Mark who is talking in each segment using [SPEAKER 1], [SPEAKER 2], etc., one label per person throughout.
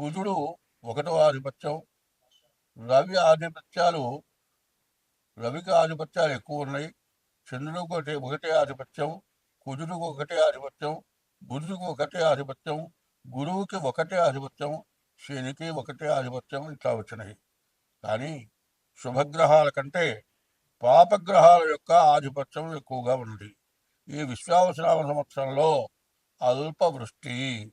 [SPEAKER 1] కుజుడు ఒకటో ఆధిపత్యం. రవి ఆధిపత్యాలు రవికి ఆధిపత్యాలు ఎక్కువ ఉన్నాయి. చంద్రుడికి ఒకటి ఒకటే ఆధిపత్యం కుజుడికి ఒకటే ఆధిపత్యం బుధుడికి ఒకటే ఆధిపత్యం గురువుకి ఒకటే ఆధిపత్యం శనికి ఒకటే ఆధిపత్యం ఇట్లా వచ్చినాయి. కానీ శుభగ్రహాల కంటే పాపగ్రహాల యొక్క ఆధిపత్యం ఎక్కువగా ఉంది. ఈ విశ్వావసరామ సంవత్సరంలో అల్ప వృష్టి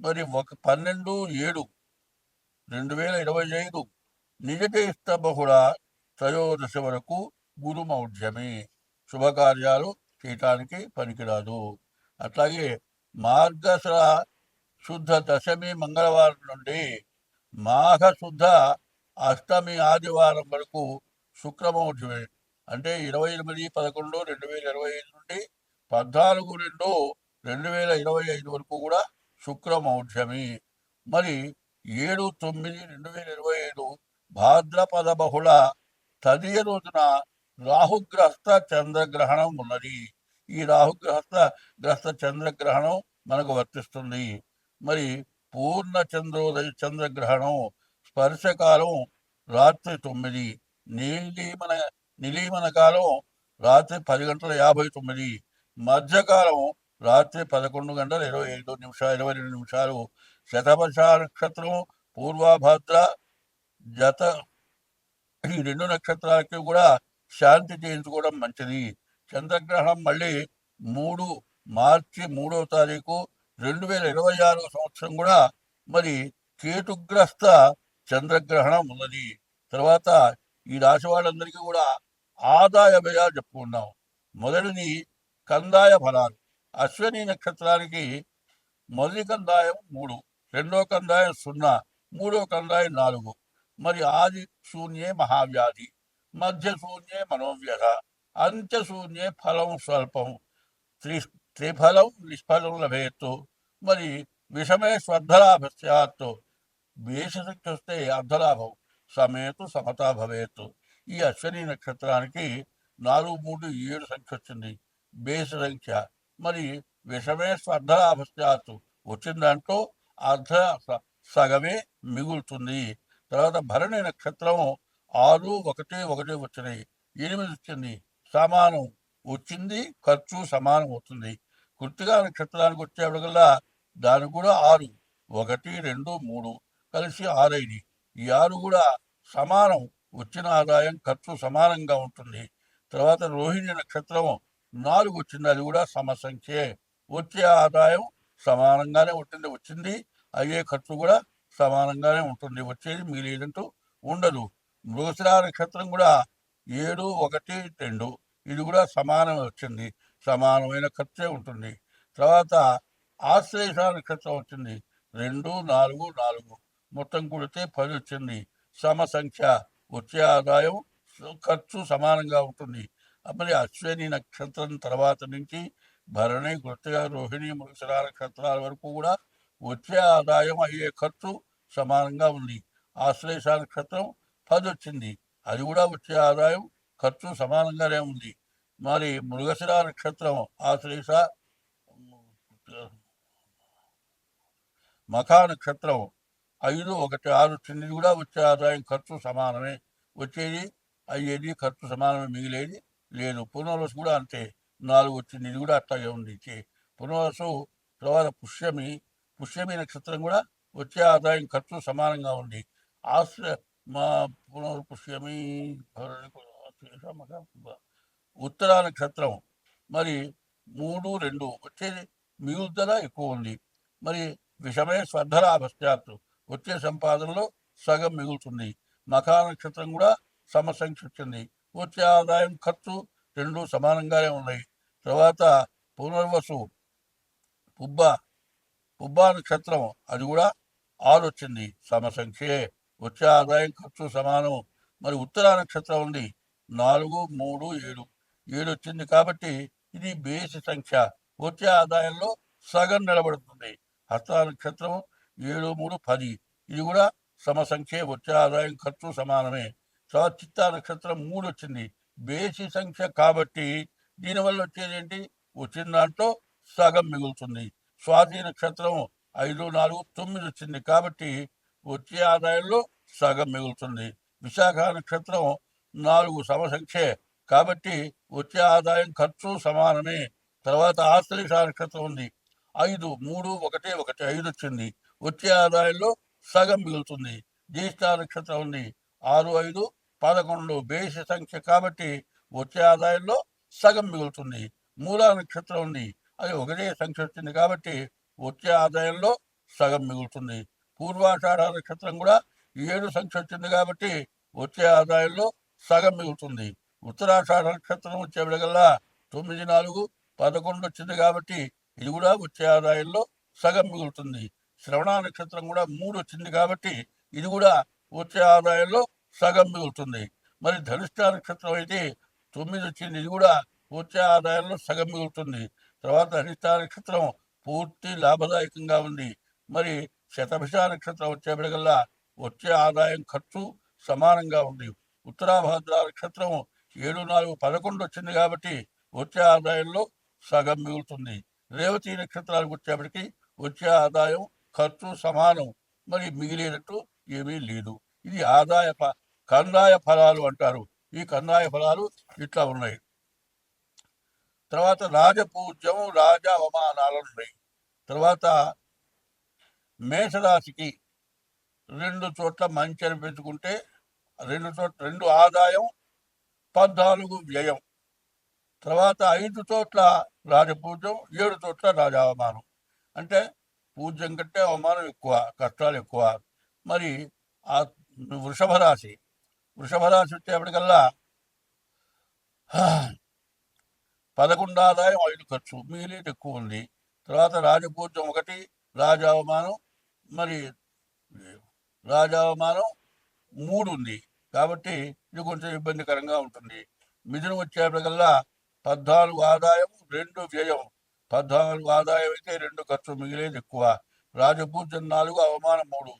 [SPEAKER 1] మరి ఒక పన్నెండు ఏడు రెండు వేల ఇరవై ఐదు నిజ బహుళ త్రయోదశి వరకు గురుమౌఢ్యమి శుభకార్యాలు చేయటానికి పనికిరాదు. అట్లాగే మార్గశ్ర శుద్ధ దశమి మంగళవారం నుండి మాఘ శుద్ధ అష్టమి ఆదివారం వరకు శుక్రమౌఢ్యమే అంటే ఇరవై ఎనిమిది పదకొండు రెండు వేల ఇరవై ఐదు నుండి పద్నాలుగు రెండు రెండు వేల ఇరవై ఐదు వరకు కూడా శుక్రమౌఢ్యమి మరి ఏడు తొమ్మిది రెండు వేల ఇరవై ఏడు భాద్రపద బహుళ తదియ రోజున రాహుగ్రస్త చంద్రగ్రహణం ఉన్నది. ఈ రాహుగ్రస్త గ్రస్త చంద్రగ్రహణం మనకు వర్తిస్తుంది. మరి పూర్ణ చంద్రోదయ చంద్రగ్రహణం స్పర్శకాలం రాత్రి తొమ్మిది నీలిమన నిలీమన కాలం రాత్రి పది గంటల యాభై తొమ్మిది మధ్యకాలం రాత్రి పదకొండు గంటల ఇరవై ఐదు నిమిషాలు ఇరవై రెండు నిమిషాలు. శతపశ నక్షత్రం పూర్వభద్ర జత ఈ రెండు నక్షత్రాలకి కూడా శాంతి చేయించుకోవడం మంచిది. చంద్రగ్రహణం మళ్ళీ మూడు మార్చి మూడవ తారీఖు రెండు వేల ఇరవై ఆరో సంవత్సరం కూడా మరి కేతుగ్రస్త చంద్రగ్రహణం ఉన్నది. తర్వాత ఈ రాశి వాళ్ళందరికీ కూడా ఆదాయ వ్యయాలు చెప్పుకున్నాం మొదటిది కందాయ ఫలాలు. అశ్వని నక్షత్రానికి మొదటి కందాయం మూడు రెండో కందాయం సున్నా మూడో కందాయం నాలుగు మరి ఆది శూన్యే మహావ్యాధి మధ్య శూన్యే మనోవ్యధ అంత్య శూన్యే ఫలం స్వల్పం త్రి త్రిఫలం నిష్ఫలం లభేత్తు మరి విషమే స్వర్ధలాభ సత్తు శక్తి వస్తే అర్ధలాభం సమేతు సమతా భవేత్ ఈ అశ్వని నక్షత్రానికి నాలుగు మూడు ఏడు సంఖ్య వచ్చింది బేస సంఖ్య. మరి విషమే స్వర్ధలాభ స్యాత్ వచ్చిన దాంట్లో అర్ధ స- సగమే మిగులుతుంది. తర్వాత భరణి నక్షత్రం ఆరు ఒకటి ఒకటి వచ్చినాయి. ఎనిమిది వచ్చింది. సమానం వచ్చింది ఖర్చు సమానం అవుతుంది. కృతిగా నక్షత్రానికి వచ్చేప్పటికల్లా దానికి కూడా ఆరు ఒకటి రెండు మూడు కలిసి ఆరైంది ఈ ఆరు కూడా సమానం వచ్చిన ఆదాయం ఖర్చు సమానంగా ఉంటుంది. తర్వాత రోహిణి నక్షత్రం నాలుగు వచ్చింది అది కూడా సమసంఖ్యే. వచ్చే ఆదాయం సమానంగానే ఉంటుంది. వచ్చింది అయ్యే ఖర్చు కూడా సమానంగానే ఉంటుంది. వచ్చేది మిగిలేదంటూ ఉండదు. మృగశిరా నక్షత్రం కూడా ఏడు ఒకటి రెండు. ఇది కూడా సమానం వచ్చింది. సమానమైన ఖర్చే ఉంటుంది. తర్వాత ఆశ్లేష నక్షత్రం వచ్చింది. రెండు నాలుగు నాలుగు. మొత్తం కూడితే పది వచ్చింది. సమ సంఖ్య వచ్చే ఆదాయం ఖర్చు సమానంగా ఉంటుంది. మరి అశ్విని నక్షత్రం తర్వాత నుంచి భరణి గుర్తిగా రోహిణి మృగశిర నక్షత్రాల వరకు కూడా వచ్చే ఆదాయం అయ్యే ఖర్చు సమానంగా ఉంది. ఆశ్లేష నక్షత్రం పది వచ్చింది. అది కూడా వచ్చే ఆదాయం ఖర్చు సమానంగానే ఉంది. మరి మృగశిర నక్షత్రం ఆశ్లేష మఖా నక్షత్రం ఐదు ఒకటి ఆరు వచ్చింది కూడా వచ్చే ఆదాయం ఖర్చు సమానమే. వచ్చేది అయ్యేది ఖర్చు సమానమే మిగిలేది లేదు పునర్వసు కూడా అంతే. నాలుగు వచ్చింది ఇది కూడా అట్లాగే ఉంది. చే- పునర్వసు తర్వాత పుష్యమి పుష్యమి నక్షత్రం కూడా వచ్చే ఆదాయం ఖర్చు సమానంగా ఉంది. ఆశ్ర మా పునర్పుష్యమి ఉత్తర నక్షత్రం మరి మూడు రెండు వచ్చేది మిగులుదల ఎక్కువ ఉంది. మరి విషమే స్వర్ధలాభశ్చాత్తు వచ్చే సంపాదనలో సగం మిగులుతుంది. మఖా నక్షత్రం కూడా సమసంఖ్య వచ్చింది వచ్చే ఆదాయం ఖర్చు రెండు సమానంగానే ఉన్నాయి. తర్వాత పునర్వసు పుబ్బ పుబ్బ నక్షత్రం అది కూడా ఆరు వచ్చింది. సమసంఖ్యే వచ్చే ఆదాయం ఖర్చు సమానం. మరి ఉత్తర నక్షత్రం ఉంది. నాలుగు మూడు ఏడు. ఏడు వచ్చింది కాబట్టి ఇది బేసి సంఖ్య. వచ్చే ఆదాయంలో సగం నిలబడుతుంది. హస్త నక్షత్రం ఏడు మూడు పది. ఇది కూడా సమసంఖ్యే వచ్చే ఆదాయం ఖర్చు సమానమే. చిత్తా నక్షత్రం మూడు వచ్చింది బేసి సంఖ్య కాబట్టి దీనివల్ల వచ్చేది ఏంటి వచ్చిన దాంట్లో సగం మిగులుతుంది. స్వాతి నక్షత్రం ఐదు నాలుగు తొమ్మిది వచ్చింది కాబట్టి వచ్చే ఆదాయంలో సగం మిగులుతుంది. విశాఖ నక్షత్రం నాలుగు సమసంఖ్యే కాబట్టి వచ్చే ఆదాయం ఖర్చు సమానమే. తర్వాత ఆశ్లేష నక్షత్రం ఉంది. ఐదు మూడు ఒకటి ఒకటి ఐదు వచ్చింది. వచ్చే ఆదాయంలో సగం మిగులుతుంది. జ్యేష్ఠ నక్షత్రం ఉంది. ఆరు ఐదు పదకొండు బేసి సంఖ్య కాబట్టి వచ్చే ఆదాయంలో సగం మిగులుతుంది. మూలా నక్షత్రం ఉంది. అది ఒకటే సంఖ్య వచ్చింది కాబట్టి వచ్చే ఆదాయంలో సగం మిగులుతుంది. పూర్వాషాఢ నక్షత్రం కూడా ఏడు సంఖ్య వచ్చింది కాబట్టి వచ్చే ఆదాయంలో సగం మిగులుతుంది. ఉత్తరాషాఢ నక్షత్రం వచ్చేప్పటికల్లా తొమ్మిది నాలుగు పదకొండు వచ్చింది కాబట్టి ఇది కూడా వచ్చే ఆదాయంలో సగం మిగులుతుంది. శ్రవణ నక్షత్రం కూడా మూడు వచ్చింది కాబట్టి ఇది కూడా వచ్చే ఆదాయంలో సగం మిగులుతుంది. మరి ధనిష్ట నక్షత్రం అయితే తొమ్మిది వచ్చింది. ఇది కూడా వచ్చే ఆదాయంలో సగం మిగులుతుంది. తర్వాత ధనిష్ట నక్షత్రం పూర్తి లాభదాయకంగా ఉంది. మరి శతభిష నక్షత్రం వచ్చేప్పటికల్లా వచ్చే ఆదాయం ఖర్చు సమానంగా ఉంది. ఉత్తరాభాద్ర నక్షత్రం ఏడు నాలుగు పదకొండు వచ్చింది కాబట్టి వచ్చే ఆదాయంలో సగం మిగులుతుంది. రేవతి నక్షత్రాలకు వచ్చేప్పటికి వచ్చే ఆదాయం ఖర్చు సమానం. మరి మిగిలేనట్టు ఏమీ లేదు. ఇది ఆదాయ కందాయ ఫలాలు అంటారు. ఈ కందాయ ఫలాలు ఇట్లా ఉన్నాయి. తర్వాత రాజపూజ్యం రాజ అవమానాలు ఉన్నాయి తర్వాత మేషరాశికి రెండు చోట్ల మంచి అనిపించుకుంటే రెండు చోట్ల రెండు ఆదాయం పద్నాలుగు వ్యయం. తర్వాత ఐదు చోట్ల రాజపూజ్యం ఏడు చోట్ల రాజ అవమానం. అంటే పూజ్యం కంటే అవమానం ఎక్కువ కష్టాలు ఎక్కువ. మరి ఆ వృషభ రాశి వృషభరాశి వచ్చేప్పటికల్లా పదకొండు ఆదాయం ఐదు ఖర్చు మిగిలిది ఎక్కువ ఉంది. తర్వాత రాజపూజ్యం ఒకటి రాజావమానం మరి రాజావమానం మూడు ఉంది. కాబట్టి ఇది కొంచెం ఇబ్బందికరంగా ఉంటుంది. మిథునం వచ్చేప్పటికల్లా పద్నాలుగు ఆదాయం రెండు వ్యయం. పద్నాలుగు ఆదాయం అయితే రెండు ఖర్చు మిగిలేది ఎక్కువ రాజపూజ్యం నాలుగు అవమానం మూడు.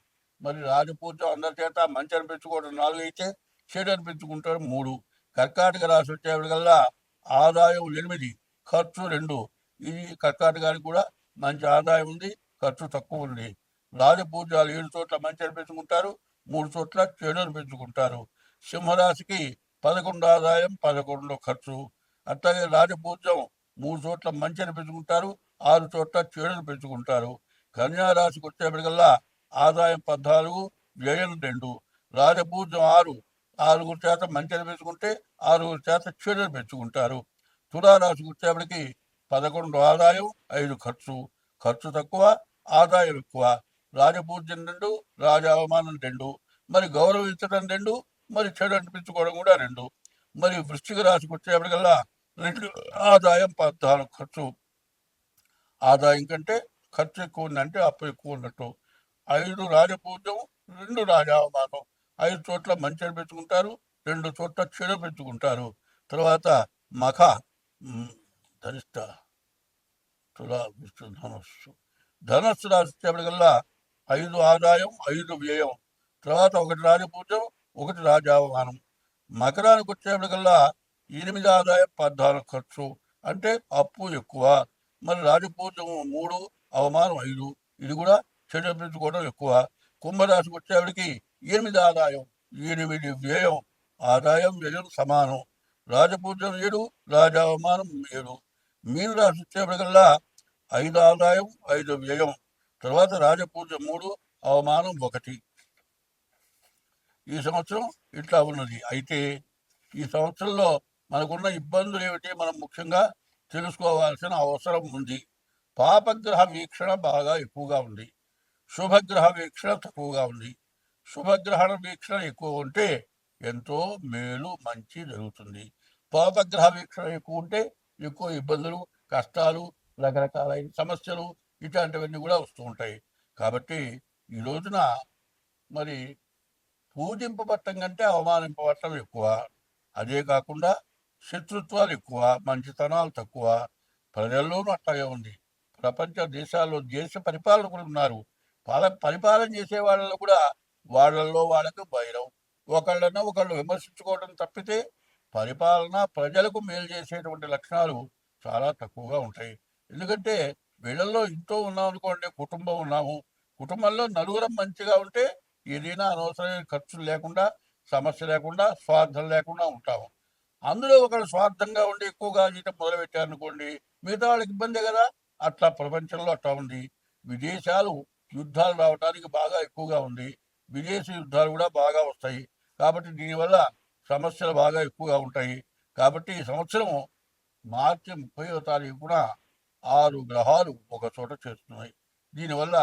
[SPEAKER 1] మరి రాజపూజ్యం అందరి చేత మంచి అనిపించుకోవడం నాలుగు అయితే చెడు అనిపించుకుంటాడు మూడు. కర్కాటక రాశి వచ్చేప్పటికల్లా ఆదాయం ఎనిమిది ఖర్చు రెండు. ఇది కర్కాటకానికి కూడా మంచి ఆదాయం ఉంది ఖర్చు తక్కువ ఉంది. రాజపూజాలు ఏడు చోట్ల మంచి అనిపించుకుంటారు మూడు చోట్ల చెడు అనిపించుకుంటారు. సింహరాశికి పదకొండు ఆదాయం పదకొండు ఖర్చు. అట్లాగే రాజపూజ్యం మూడు చోట్ల మంచి అనిపించుకుంటారు ఆరు చోట్ల చెడు అనిపించుకుంటారు. కన్యా రాశికి వచ్చేప్పటికల్లా ఆదాయం పద్నాలుగు వ్యయం రెండు. రాజపూజ్యం ఆరు ఆరుగురు చేత మంచిని పెంచుకుంటే ఆరుగురు చేత పెంచుకుంటారు. అనిపించుకుంటారు తులారాశికి వచ్చేప్పటికి పదకొండు ఆదాయం ఐదు ఖర్చు. ఖర్చు తక్కువ ఆదాయం ఎక్కువ. రాజపూజ్యం రెండు రాజ అవమానం రెండు. మరి గౌరవించడం రెండు మరి చెడు అనిపించుకోవడం కూడా రెండు. మరి వృశ్చిక రాశికి వచ్చేప్పటికల్లా రెండు ఆదాయం పద్నాలుగు ఖర్చు. ఆదాయం కంటే ఖర్చు ఎక్కువ ఉందంటే అప్పు ఎక్కువ ఉన్నట్టు. ఐదు రాజపూజ్యం రెండు రాజావమానం ఐదు చోట్ల మంచి పెంచుకుంటారు రెండు చోట్ల చెడు పెంచుకుంటారు తర్వాత మఖ ధనిష్ట తులా విష్ణు ధనస్సు. ధనస్సు రాశి ఐదు ఆదాయం ఐదు వ్యయం. తర్వాత ఒకటి రాజపూజం ఒకటి రాజావమానం మకరానికి వచ్చేప్పటికల్లా ఎనిమిది ఆదాయం పద్నాలుగు ఖర్చు. అంటే అప్పు ఎక్కువ. మరి రాజపూజం మూడు అవమానం ఐదు. ఇది కూడా చెడు పెంచుకోవడం ఎక్కువ. కుంభరాశికి వచ్చేవాడికి ఎనిమిది ఆదాయం ఎనిమిది వ్యయం. ఆదాయం వ్యయం సమానం. రాజపూజం ఏడు రాజావమానం ఏడు. మీన రాశి వచ్చేప్పటికల్లా ఐదు ఆదాయం ఐదు వ్యయం. తర్వాత రాజపూజ మూడు అవమానం ఒకటి. ఈ సంవత్సరం ఇట్లా ఉన్నది. అయితే ఈ సంవత్సరంలో మనకున్న ఇబ్బందులు ఏమిటి? మనం ముఖ్యంగా తెలుసుకోవాల్సిన అవసరం ఉంది. పాపగ్రహ వీక్షణ బాగా ఎక్కువగా ఉంది. శుభగ్రహ వీక్షణ తక్కువగా ఉంది. శుభగ్రహణ వీక్షణ ఎక్కువ ఉంటే ఎంతో మేలు మంచి జరుగుతుంది. పాపగ్రహ వీక్షణ ఎక్కువ ఉంటే ఎక్కువ ఇబ్బందులు కష్టాలు రకరకాలైన సమస్యలు ఇట్లాంటివన్నీ కూడా వస్తూ ఉంటాయి. కాబట్టి ఈ రోజున మరి పూజింపబట్టం కంటే అవమానింపబట్టం ఎక్కువ. అదే కాకుండా శత్రుత్వాలు ఎక్కువ మంచితనాలు తక్కువ. ప్రజల్లోనూ అట్లాగే ఉంది. ప్రపంచ దేశాల్లో దేశ పరిపాలకులు ఉన్నారు. పాల పరిపాలన చేసే వాళ్ళలో కూడా వాళ్ళల్లో వాళ్ళకు భైరం ఒకళ్ళన ఒకళ్ళు విమర్శించుకోవడం తప్పితే పరిపాలన ప్రజలకు మేలు చేసేటువంటి లక్షణాలు చాలా తక్కువగా ఉంటాయి. ఎందుకంటే వీళ్ళల్లో ఇంట్లో ఉన్నాం అనుకోండి కుటుంబం ఉన్నాము. కుటుంబంలో నలుగురం మంచిగా ఉంటే ఏదైనా అనవసరమైన ఖర్చులు లేకుండా సమస్య లేకుండా స్వార్థం లేకుండా ఉంటాము. అందులో ఒకళ్ళు స్వార్థంగా ఉండి ఎక్కువగా జీతం మొదలుపెట్టారనుకోండి మిగతా వాళ్ళకి ఇబ్బందే కదా. అట్లా ప్రపంచంలో అట్లా ఉంది. విదేశాలు యుద్ధాలు రావడానికి బాగా ఎక్కువగా ఉంది. విదేశీ యుద్ధాలు కూడా బాగా వస్తాయి. కాబట్టి దీనివల్ల సమస్యలు బాగా ఎక్కువగా ఉంటాయి. కాబట్టి ఈ సంవత్సరం మార్చి ముప్పైవ తారీఖు కూడా ఆరు గ్రహాలు ఒక చోట చేస్తున్నాయి దీనివల్ల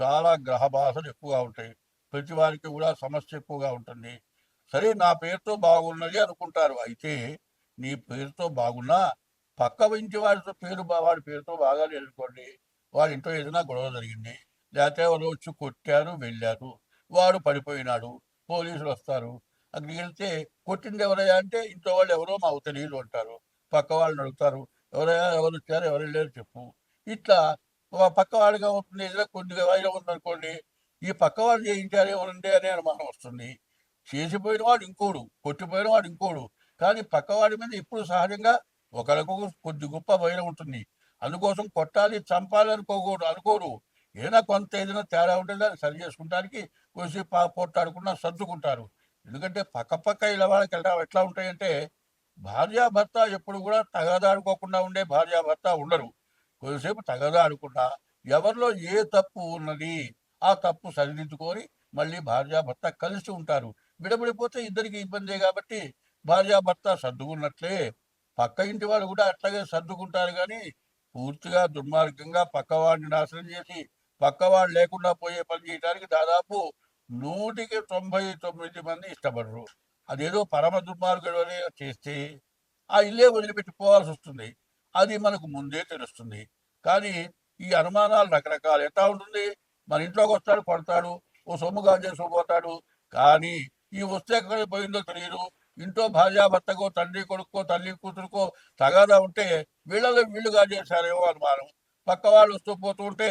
[SPEAKER 1] చాలా గ్రహ బాధలు ఎక్కువగా ఉంటాయి. ప్రతి వారికి కూడా సమస్య ఎక్కువగా ఉంటుంది. సరే నా పేరుతో బాగున్నది అనుకుంటారు. అయితే నీ పేరుతో బాగున్నా పక్క ఇంటి వాడితో పేరు వాడి పేరుతో బాగా అనుకోండి వాడి ఇంట్లో ఏదైనా గొడవ జరిగింది. లేకపోతే వాళ్ళు వచ్చి కొట్టారు వెళ్ళారు. వాడు పడిపోయినాడు. పోలీసులు వస్తారు. అక్కడికి వెళ్తే కొట్టింది ఎవరయ్యా అంటే ఇంట్లో వాళ్ళు ఎవరో మాకు తెలియదు అంటారు. పక్క వాళ్ళని అడుగుతారు. ఎవరయ్యా ఎవరు వచ్చారు ఎవరు లేరు చెప్పు. ఇట్లా పక్క వాడిగా ఉంటుంది ఏదైనా కొన్ని వాయిలో ఉందనుకోండి ఈ పక్క చేయించారు ఎవరుండే అనే అనుమానం వస్తుంది. చేసిపోయిన వాడు ఇంకోడు కొట్టిపోయిన వాడు ఇంకోడు. కానీ పక్కవాడి మీద ఇప్పుడు సహజంగా ఒకరికి కొద్ది గొప్ప భయం ఉంటుంది. అందుకోసం కొట్టాలి చంపాలి అనుకోకూడదు అనుకోరు. ఏదైనా కొంత ఏదైనా తేడా ఉంటే దాన్ని సరి చేసుకుంటానికి కొద్దిసేపు పా పొట్టాడుకున్నా సర్దుకుంటారు. ఎందుకంటే పక్క పక్క ఇలా వాళ్ళకి ఎలా ఎట్లా ఉంటాయంటే భార్యాభర్త ఎప్పుడు కూడా తగదాడుకోకుండా ఉండే భార్యాభర్త ఉండరు. కొద్దిసేపు తగదాడుకున్నా ఎవరిలో ఏ తప్పు ఉన్నది ఆ తప్పు సరిదిద్దుకొని మళ్ళీ భార్యాభర్త కలిసి ఉంటారు. విడబడిపోతే ఇద్దరికి ఇబ్బందే కాబట్టి భార్యాభర్త సర్దుకున్నట్లే పక్క ఇంటి వాళ్ళు కూడా అట్లాగే సర్దుకుంటారు కానీ పూర్తిగా దుర్మార్గంగా పక్కవాడిని నాశనం చేసి పక్కవాడు లేకుండా పోయే పని చేయడానికి దాదాపు నూటికి తొంభై తొమ్మిది మంది ఇష్టపడరు. అదేదో పరమ దుర్మార్గుడు చేస్తే ఆ ఇల్లే వదిలిపెట్టి పోవాల్సి వస్తుంది. అది మనకు ముందే తెలుస్తుంది. కానీ ఈ అనుమానాలు రకరకాలు ఎట్లా ఉంటుంది? మన ఇంట్లోకి వస్తాడు కొడతాడు ఓ సొమ్ము గాజేసి పోతాడు. కానీ ఈ వస్తే ఎక్కడ పోయిందో తెలియదు. ఇంట్లో భార్యాభర్తకో తండ్రి కొడుకో తల్లి కూతురుకో తగాదా ఉంటే వీళ్ళలో వీళ్ళు గాజేశారేమో అనుమానం. పక్క వాళ్ళు వస్తూ పోతూ ఉంటే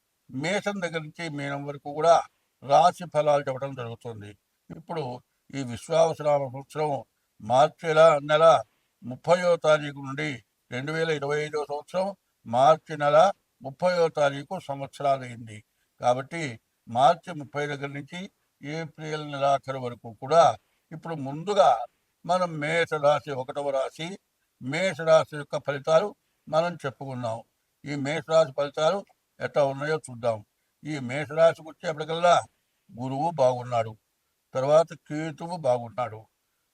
[SPEAKER 1] మేషం దగ్గర నుంచి మీనం వరకు కూడా రాశి ఫలాలు చెప్పడం జరుగుతుంది. ఇప్పుడు ఈ విశ్వావసరామ సంవత్సరం మార్చి నెల- ముప్పయో తారీఖు నుండి రెండు వేల ఇరవై ఐదో సంవత్సరం మార్చి నెల ముప్పయో తారీఖు సంవత్సరాలైంది. కాబట్టి మార్చి ముప్పై దగ్గర నుంచి ఏప్రిల్ నెలాఖరు వరకు కూడా ఇప్పుడు ముందుగా మనం మేష రాశి ఒకటవ రాశి మేష రాశి యొక్క ఫలితాలు మనం చెప్పుకున్నాం. ఈ మేషరాశి ఫలితాలు ఎట్లా ఉన్నాయో చూద్దాం. ఈ మేషరాశికి వచ్చేప్పటికల్లా గురువు బాగున్నాడు. తర్వాత కేతువు బాగున్నాడు.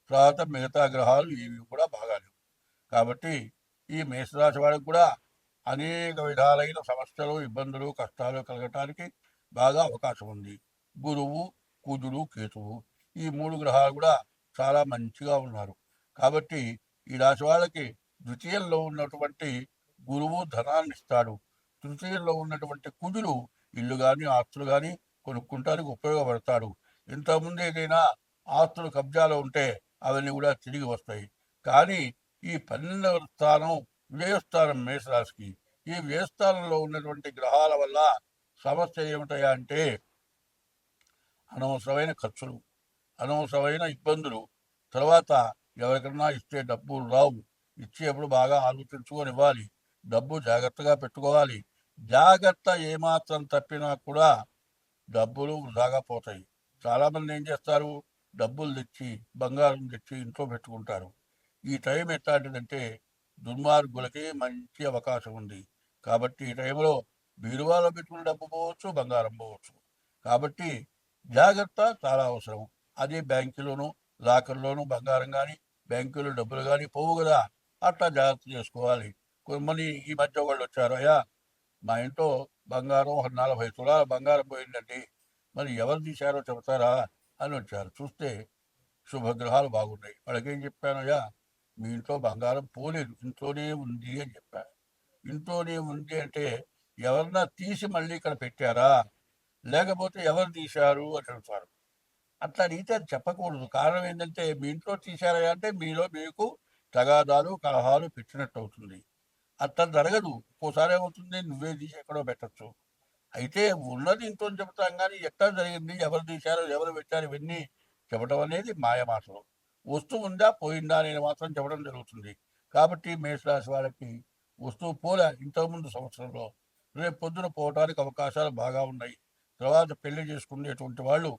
[SPEAKER 1] తర్వాత మిగతా గ్రహాలు ఇవి కూడా బాగాలేవు. కాబట్టి ఈ మేషరాశి వాడికి కూడా అనేక విధాలైన సమస్యలు ఇబ్బందులు కష్టాలు కలగటానికి బాగా అవకాశం ఉంది. గురువు కుజుడు కేతువు ఈ మూడు గ్రహాలు కూడా చాలా మంచిగా ఉన్నారు. కాబట్టి ఈ రాశి వాళ్ళకి ద్వితీయంలో ఉన్నటువంటి గురువు ధనాన్ని ఇస్తాడు. తృతీయంలో ఉన్నటువంటి కుజులు ఇల్లు కానీ ఆస్తులు కానీ కొనుక్కుంటానికి ఉపయోగపడతాడు ఇంతకుముందు ఏదైనా ఆస్తులు కబ్జాలో ఉంటే అవన్నీ కూడా తిరిగి వస్తాయి. కానీ ఈ పన్నెండవ స్థానం వ్యయస్థానం మేషరాశికి. ఈ వ్యయస్థానంలో ఉన్నటువంటి గ్రహాల వల్ల సమస్య ఏమిటయా అంటే అనవసరమైన ఖర్చులు అనవసరమైన ఇబ్బందులు. తర్వాత ఎవరికన్నా ఇస్తే డబ్బులు రావు. ఇచ్చేప్పుడు బాగా ఆలోచించుకొని ఇవ్వాలి డబ్బు జాగ్రత్తగా పెట్టుకోవాలి. జాగ్రత్త ఏమాత్రం తప్పినా కూడా డబ్బులు వృధాగా పోతాయి. చాలామంది ఏం చేస్తారు? డబ్బులు తెచ్చి బంగారం తెచ్చి ఇంట్లో పెట్టుకుంటారు. ఈ టైం ఎట్లాంటిదంటే దుర్మార్గులకి మంచి అవకాశం ఉంది. కాబట్టి ఈ టైంలో బీరువాలో పెట్టుకున్న డబ్బు పోవచ్చు బంగారం పోవచ్చు. కాబట్టి జాగ్రత్త చాలా అవసరం. అదే బ్యాంకులోను లాకర్లోను బంగారం కానీ బ్యాంకులో డబ్బులు కానీ పోవు కదా. అట్లా జాగ్రత్త చేసుకోవాలి. కొంతమంది ఈ మధ్య వాళ్ళు వచ్చారు. అయ్యా మా ఇంట్లో బంగారం ఒక నలభై తులాల బంగారం పోయిందండి. మరి ఎవరు తీశారో చెబుతారా అని వచ్చారు. చూస్తే శుభగ్రహాలు బాగున్నాయి. వాళ్ళకి ఏం చెప్పాను? అయ్యా మీ ఇంట్లో బంగారం పోలేదు. ఇంట్లోనే ఉంది అని చెప్పాను ఇంట్లోనే ఉంది అంటే ఎవరన్నా తీసి మళ్ళీ ఇక్కడ పెట్టారా? లేకపోతే ఎవరు తీశారు అని అడుగుతారు అట్లా అడిగితే అది చెప్పకూడదు. కారణం ఏంటంటే మీ ఇంట్లో తీశారా అంటే మీలో మీకు తగాదాలు కలహాలు పెట్టినట్టు అవుతుంది. అంత జరగదు. ఒక్కోసారి ఏమవుతుంది? నువ్వే తీసి ఎక్కడో పెట్టచ్చు. అయితే ఉన్నది ఇంట్లో చెబుతాం కానీ ఎక్కడ జరిగింది? ఎవరు తీశారు? ఎవరు పెట్టారు? ఇవన్నీ చెప్పడం అనేది మాయమాటలు. వస్తువు ఉందా? పోయిందా? అనేది మాత్రం చెప్పడం జరుగుతుంది. కాబట్టి మేషరాశి వాళ్ళకి వస్తువు పోలే. ఇంతకుముందు సంవత్సరంలో రేపు పొద్దున పోవడానికి అవకాశాలు బాగా ఉన్నాయి. తర్వాత పెళ్ళి చేసుకునేటువంటి వాళ్ళు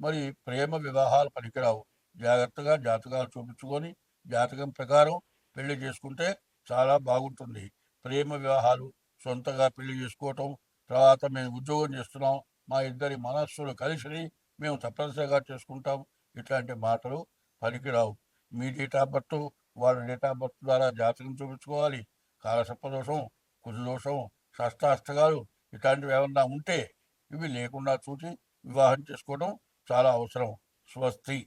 [SPEAKER 1] మరి ప్రేమ వివాహాలు పనికిరావు. జాగ్రత్తగా జాతకాలు చూపించుకొని జాతకం ప్రకారం పెళ్ళి చేసుకుంటే చాలా బాగుంటుంది. ప్రేమ వివాహాలు సొంతగా పెళ్ళి చేసుకోవటం తర్వాత మేము ఉద్యోగం చేస్తున్నాం మా ఇద్దరి మనస్సులు కలిసి మేము తప్పనిసరిగా చేసుకుంటాం. ఇట్లాంటి మాటలు పనికిరావు. మీ డేట్ ఆఫ్ బర్త్ వాళ్ళ డేట్ ఆఫ్ బర్త్ ద్వారా జాతకం చూపించుకోవాలి. కాలసర్పదోషం కుజదోషం షష్టాష్టకాలు ఇట్లాంటివి ఏమన్నా ఉంటే ఇవి లేకుండా చూసి వివాహం చేసుకోవడం చాలా అవసరం. స్వస్తి.